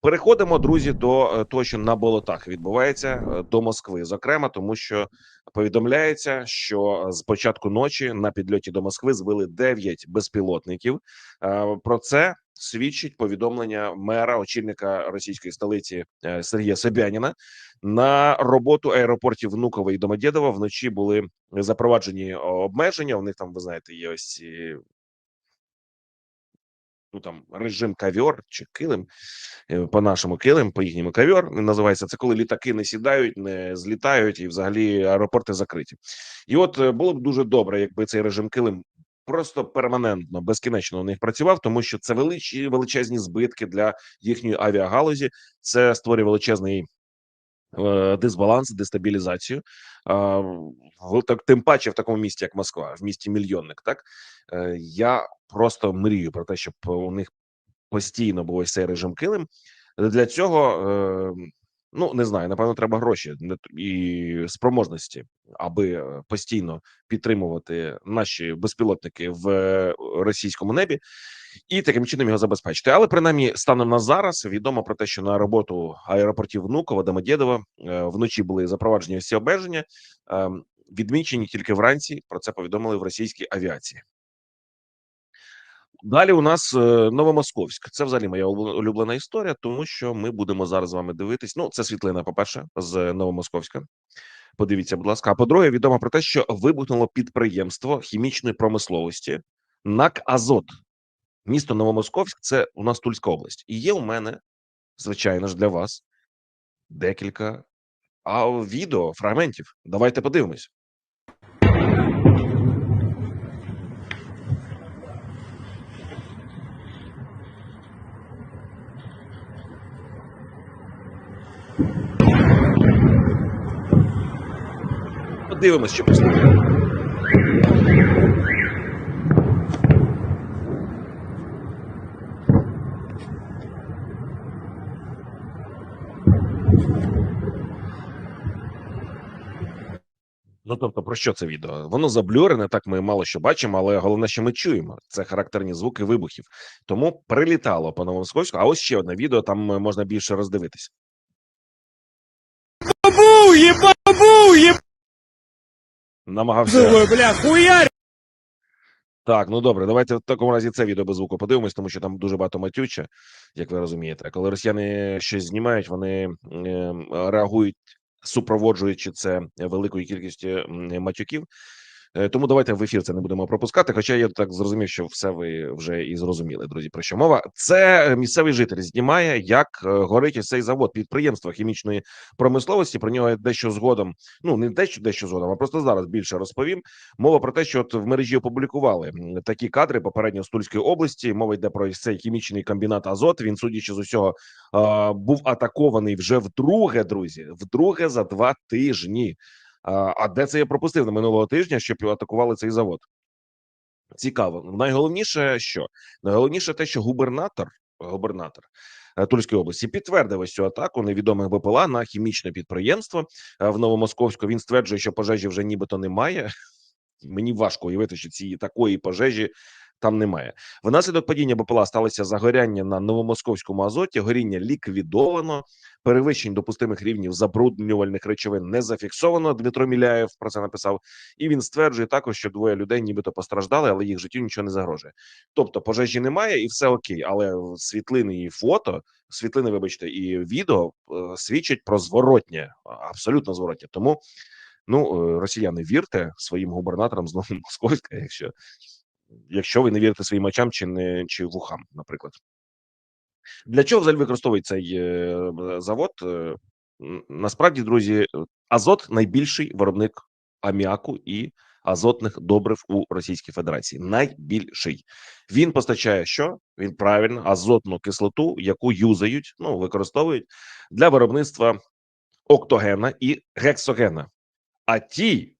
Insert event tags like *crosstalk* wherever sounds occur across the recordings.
Переходимо, друзі, до е, того, що на болотах відбувається е, до Москви, зокрема, тому що повідомляється, що з початку ночі на підльоті до Москви збили 9 безпілотників. Е, Про це свідчить повідомлення мера, очільника російської столиці е, Сергія Собяніна. На роботу аеропортів Внуково і Домодєдово вночі були запроваджені обмеження. У них там, ви знаєте, є ось ну там режим кавьор чи килим е, по нашому килим, по їхньому він називається. Це коли літаки не сідають, не злітають, і взагалі аеропорти закриті. І от е, було б дуже добре, якби цей режим килим. Просто перманентно безкінечно у них працював, тому що це величі величезні збитки для їхньої авіагалузі. Це створює величезний е, дисбаланс, дестабілізацію. А, в так тим паче в такому місті, як Москва, в місті мільйонник. Так Е, я просто мрію про те, щоб у них постійно був ось цей режим килим. Для цього е, ну не знаю, напевно, треба гроші і спроможності, аби е, постійно підтримувати наші безпілотники в е, російському небі і таким чином його забезпечити. Але принаймні станом на зараз відомо про те, що на роботу аеропортів Внуково, Домодєдово е, вночі були запроваджені всі обмеження, е, відмічені тільки вранці. Про це повідомили в російській авіації. Далі у нас е, Новомосковськ. Це взагалі моя улюблена історія, тому що ми будемо зараз з вами дивитись. Ну, це світлина, по-перше, з Новомосковська. Подивіться, будь ласка. А по-друге, відомо про те, що вибухнуло підприємство хімічної промисловості НАК Азот. Місто Новомосковськ це у нас Тульська область. І є у мене, звичайно ж, для вас декілька а, відео, фрагментів. Давайте подивимось. Подивимось, що послухаємо. Ну, тобто, про що це відео? Воно заблюрене, так ми мало що бачимо, але головне, що ми чуємо. Це характерні звуки вибухів. Тому прилітало по Новомосковську. А ось ще одне відео, там е, можна більше роздивитись. Бу, ебать, бу, ебать, Намагався. бля, хуярь! Так, ну добре, давайте в такому разі це відео без звуку подивимось, тому що там дуже багато матюча, як ви розумієте. Коли росіяни щось знімають, вони е, реагують, супроводжуючи це великою кількістю матюків. Е, Тому давайте в ефір це не будемо пропускати. Хоча я так зрозумів, що все ви вже і зрозуміли, друзі. Про що мова? Це місцевий житель знімає, як е, горить цей завод підприємства хімічної промисловості. Про нього дещо згодом. Ну не дещо дещо згодом, а просто зараз більше розповім. Мова про те, що от в мережі опублікували такі кадри попередньо з Тульської області. Мова йде про цей хімічний комбінат Азот. Він, судячи з усього, е, був атакований вже вдруге, друзі. Вдруге за два тижні. А, де це я пропустив на минулого тижня, щоб атакували цей завод? Цікаво. Найголовніше, що найголовніше, те, що губернатор, губернатор е, Тульської області підтвердив ось цю атаку невідомих БПЛА на хімічне підприємство е, в Новомосковську. Він стверджує, що пожежі вже нібито немає. Мені важко уявити, що цієї такої пожежі там немає. Внаслідок падіння БПЛА сталося загоряння на новомосковському азоті. Горіння ліквідовано. Перевищень допустимих рівнів забруднювальних речовин не зафіксовано. Дмитро Міляєв про це написав. І він стверджує також, що двоє людей нібито постраждали, але їх життю нічого не загрожує. Тобто пожежі немає, і все окей. Але світлини і фото, світлини, вибачте, і відео е, свідчать про зворотнє, абсолютно зворотнє. Тому ну е, росіяни вірте своїм губернаторам з *laughs* Новомосковська, якщо якщо ви не вірите своїм очам чи не чи вухам, наприклад. Для чого взагалі використовують цей е, завод? Е, Насправді, друзі, е, Азот найбільший виробник аміаку і азотних добрив у Російській Федерації. Найбільший він постачає що? Він правильно азотну кислоту, яку юзають, ну використовують для виробництва октогена і гексогена. А ті,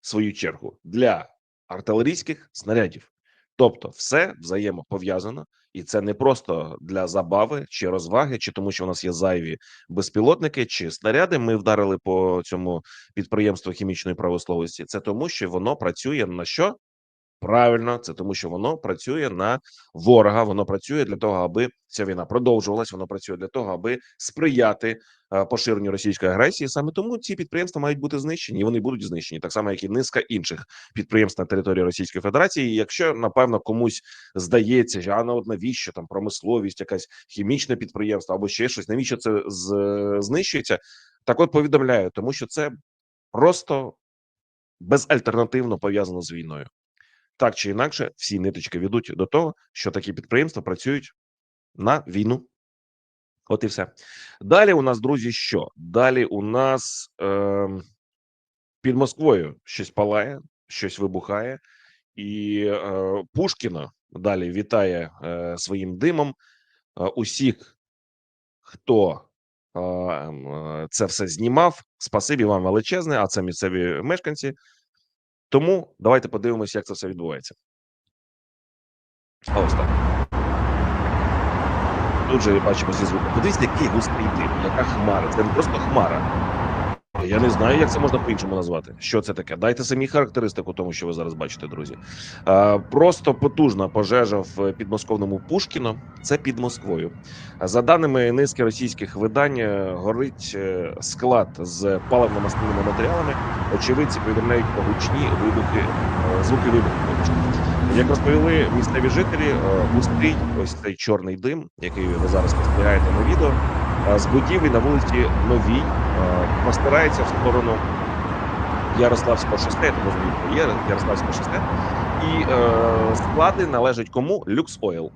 в свою чергу, для артилерійських снарядів. Тобто, все взаємопов'язано, і це не просто для забави чи розваги, чи тому, що у нас є зайві безпілотники чи снаряди. Ми вдарили по цьому підприємству хімічної правословості. Це тому, що воно працює на що? Правильно, це тому, що воно працює на ворога. Воно працює для того, аби ця війна продовжувалась. Воно працює для того, аби сприяти е, поширенню російської агресії. Саме тому ці підприємства мають бути знищені. і Вони будуть знищені, так само як і низка інших підприємств на території Російської Федерації. І якщо напевно комусь здається, що а ну от навіщо там промисловість, якась хімічне підприємство або ще щось, навіщо це знищується? Так, от повідомляю, тому що це просто безальтернативно пов'язано з війною. Так чи інакше, всі ниточки ведуть до того, що такі підприємства працюють на війну. От і все. Далі у нас, друзі, що? Далі у нас е, під Москвою щось палає, щось вибухає, і е, Пушкіна далі вітає е, своїм димом е, усіх, хто е, е, це все знімав. Спасибі вам величезне, а це місцеві мешканці. Тому давайте подивимося, як це все відбувається. А ось так. Тут же бачимо зі звуку. Подивіться, який густий дим, яка хмара. Це не просто хмара. Я не знаю, як це можна по-іншому назвати. Що це таке? Дайте самі характеристику тому, що ви зараз бачите, друзі. Просто потужна пожежа в підмосковному Пушкіно. Це під Москвою. За даними низки російських видань, е, горить е, склад з паливно-мастильними матеріалами. Очевидці повідомляють про гучні вибухи, е, звуки вибуху. Як розповіли місцеві жителі, густрий ось цей чорний дим, який ви зараз спостерігаєте на відео, з будівлі на вулиці Новій е, простирається в сторону Ярославського що є Ярославське шосте, і е, склади належать кому? Люкс Ойл.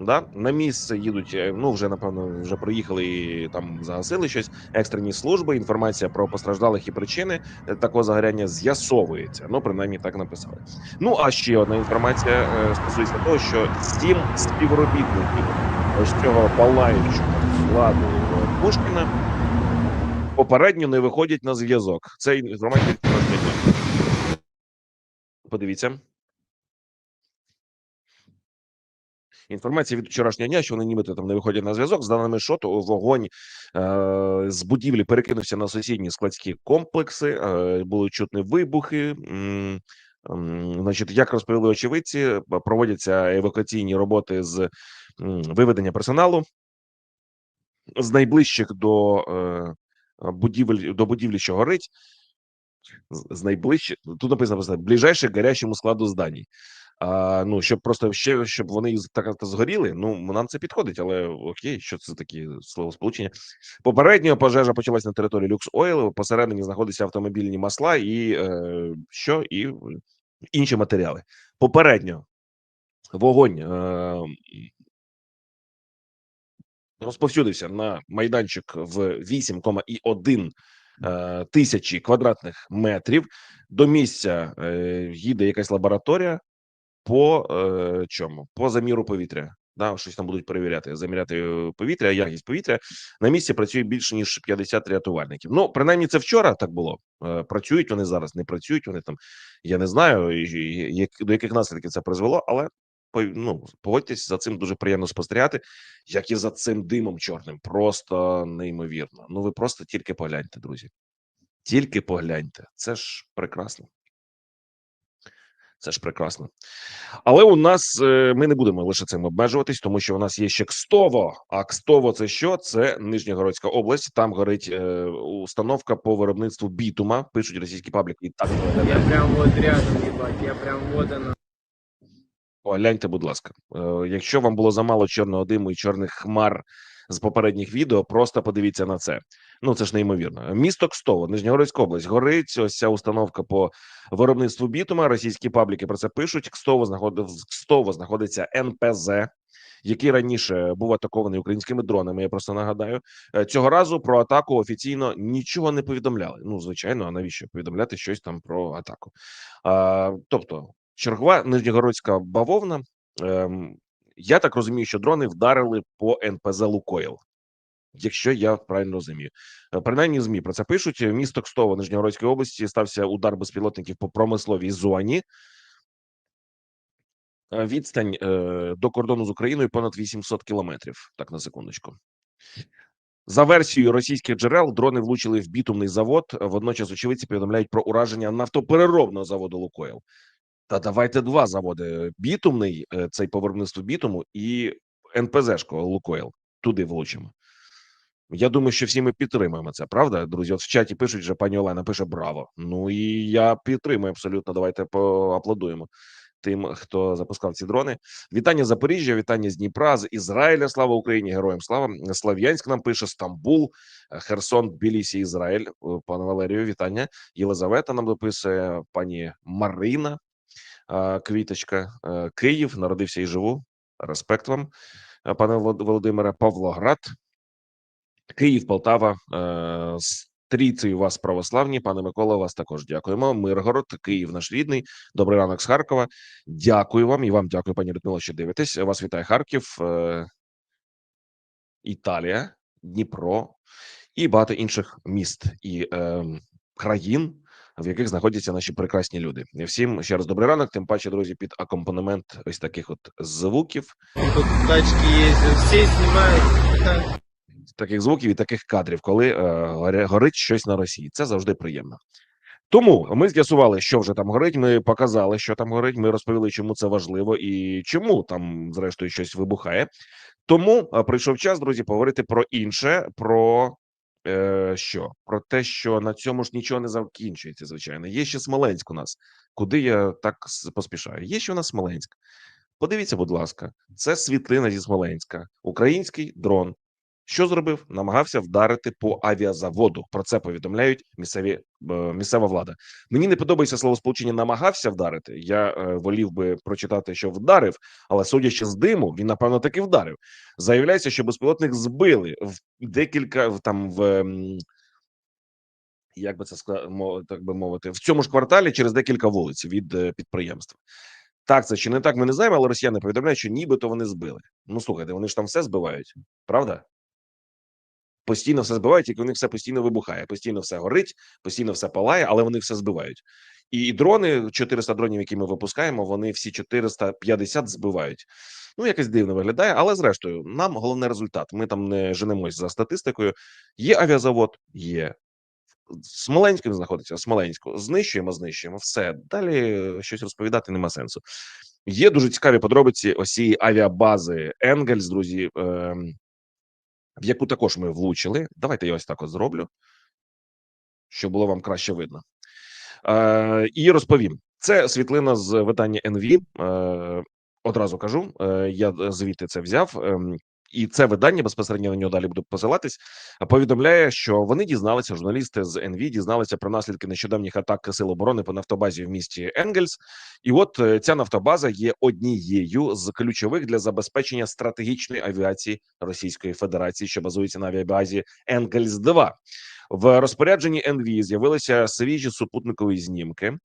Да? На місце їдуть. е, Ну вже напевно вже проїхали і там загасили щось. Екстрені служби. Інформація про постраждалих і причини е, такого загоряння з'ясовується. Ну принаймні так написали. Ну а ще одна інформація е, стосується того, що сім співробітників ось цього палаючого складу Пушкіна попередньо не виходять на зв'язок. Це інформація дня. Подивіться. Інформація від вчорашнього дня, що вони нібито там не виходять на зв'язок. З даними шоту, вогонь е, з будівлі перекинувся на сусідні складські комплекси. Е, були чутні вибухи. М, м, Значить, як розповіли очевидці, проводяться евакуаційні роботи з м, виведення персоналу з найближчих до е, будівель до будівлі, що горить. З найближчих тут написано ближайших к гарячому складу зданій. А, ну щоб просто ще щоб вони так згоріли. Ну нам це підходить, але окей, що це такі словосполучення. Попередньо пожежа почалась на території Люкс Ойл. Посередині знаходяться автомобільні масла і е, що і інші матеріали. Попередньо вогонь е, розповсюдився на майданчик в 8,1 е, тисячі квадратних метрів. До місця е, їде якась лабораторія по е, чому? По заміру повітря. Да, щось там будуть перевіряти, заміряти повітря, якість повітря. На місці працює більше ніж 50 рятувальників. Ну, принаймні, це вчора так було. Працюють вони зараз, не працюють. Вони там, я не знаю, як, до яких наслідків це призвело, але ну, погодьтесь, за цим дуже приємно спостерігати, як і за цим димом чорним. Просто неймовірно. Ну, ви просто тільки погляньте, друзі. Тільки погляньте. Це ж прекрасно. Це ж прекрасно. Але у нас е, ми не будемо лише цим обмежуватись, тому що у нас є ще Кстово. А Кстово це що? Це Нижньогородська область. Там горить е, установка по виробництву бітума. Пишуть російські пабліки. І так Я прям вот рядом, ебать, я прям вот она. Погляньте, будь ласка. Е, Якщо вам було замало чорного диму і чорних хмар з попередніх відео, просто подивіться на це. Ну це ж неймовірно. Місто Кстово, Нижньогородська область. Горить ось ця установка по виробництву бітума. Російські пабліки про це пишуть. Кстово знаходив Кстово знаходиться НПЗ. Який раніше був атакований українськими дронами, я просто нагадаю Е, цього разу про атаку офіційно нічого не повідомляли. Ну звичайно, а навіщо повідомляти щось там про атаку? А, тобто, чергова нижньогородська бавовна. Ем, я так розумію, що дрони вдарили по НПЗ Лукойл. Якщо я правильно розумію, Е, принаймні змі про це пишуть. Місто Кстово Нижньогородської області стався удар безпілотників по промисловій зоні. Е, Відстань е, до кордону з Україною понад 800 кілометрів. Так на секундочку. За версією російських джерел, дрони влучили в бітумний завод. Водночас очевидці повідомляють про ураження нафтопереробного заводу Лукойл. Та давайте два заводи: бітумний, е, цей по виробництву бітуму, і НПЗшко Лукойл. Туди влучимо. Я думаю, що всі ми підтримуємо це, правда, друзі? От в чаті пишуть, вже пані Олена пише браво. Ну і я підтримую абсолютно. Давайте поаплодуємо тим, хто запускав ці дрони. Вітання Запоріжжя, вітання з Дніпра, з Ізраїля. Слава Україні! Героям слава! Слав'янськ нам пише Стамбул, Херсон, Тбілісі, Ізраїль. Е, Пане Валерію, вітання. Єлизавета нам дописує пані Марина. Квіточка, Е, Київ, народився і живу. Респект вам, е, пане Володимире, Павлоград, Київ, Полтава. е, Стрійці у вас православні, пане Микола. Вас також дякуємо. Миргород, Київ, наш рідний. Добрий ранок з Харкова. Дякую вам і вам дякую, пані Людмила, що дивитесь. Вас вітає Харків, Італія, Дніпро і багато інших міст і е, країн, в яких знаходяться наші прекрасні люди. І Всім ще раз добрий ранок. Тим паче, друзі, під акомпанемент ось таких от звуків, Тут тачки ездят, все снимают. таких звуків і таких кадрів, коли е, горить щось на Росії. Це завжди приємно. Тому ми з'ясували, що вже там горить. Ми показали, що там горить. Ми розповіли, чому це важливо і чому там, зрештою, щось вибухає. Тому е, прийшов час, друзі, поговорити про інше, про що? Про те, що на цьому ж нічого не закінчується. Звичайно, є ще Смоленськ у нас. Куди я так поспішаю? Є ще у нас Смоленськ. Подивіться, будь ласка, це світлина зі Смоленська, український дрон. Що зробив? Намагався вдарити по авіазаводу. Про це повідомляють місцеві е, місцева влада. Мені не подобається словосполучення намагався вдарити. Я е, волів би прочитати, що вдарив, але судячи з диму, він напевно таки вдарив. Заявляється, що безпілотник збили в декілька в там в. Як би це так би мовити, в цьому ж кварталі через декілька вулиць від е, підприємства. Так, це чи не так, ми не знаємо, але росіяни повідомляють, що нібито вони збили. Ну слухайте, вони ж там все збивають, правда? Постійно все збивають, тільки у них все постійно вибухає, постійно все горить, постійно все палає, але вони все збивають. І дрони, 400 дронів, які ми випускаємо, вони всі 450 збивають. Ну, якось дивно виглядає, але зрештою, нам головне результат. Ми там не женемось за статистикою. Є авіазавод, є. Смоленськ він знаходиться, Смоленську. Знищуємо, знищуємо. Все. Далі щось розповідати нема сенсу. Є дуже цікаві подробиці ось авіабази Енгельс, друзі, ем, в яку також ми влучили. Давайте я ось так от зроблю, щоб було вам краще видно. Е, і розповім. Це світлина з видання NV. Е, одразу кажу, е, я звідти це взяв. І це видання безпосередньо на нього далі буду посилатись. Повідомляє, що вони дізналися, журналісти з НВ дізналися про наслідки нещодавніх атак сил оборони по нафтобазі в місті Енгельс. І от е, ця нафтобаза є однією з ключових для забезпечення стратегічної авіації Російської Федерації, що базується на авіабазі Енгельс 2 В розпорядженні НВ з'явилися свіжі супутникові знімки,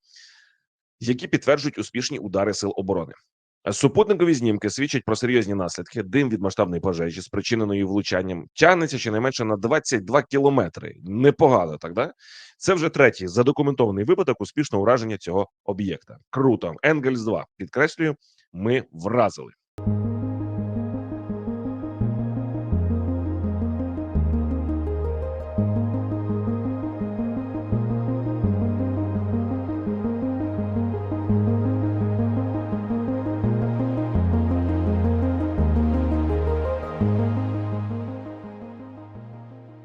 які підтверджують успішні удари сил оборони. Супутникові знімки свідчать про серйозні наслідки. Дим від масштабної пожежі, спричиненої влучанням, тягнеться щонайменше на 22 кілометри. Непогано, так да? Це вже третій задокументований випадок успішного ураження цього об'єкта. Круто. Енгельс 2 підкреслюю, ми вразили.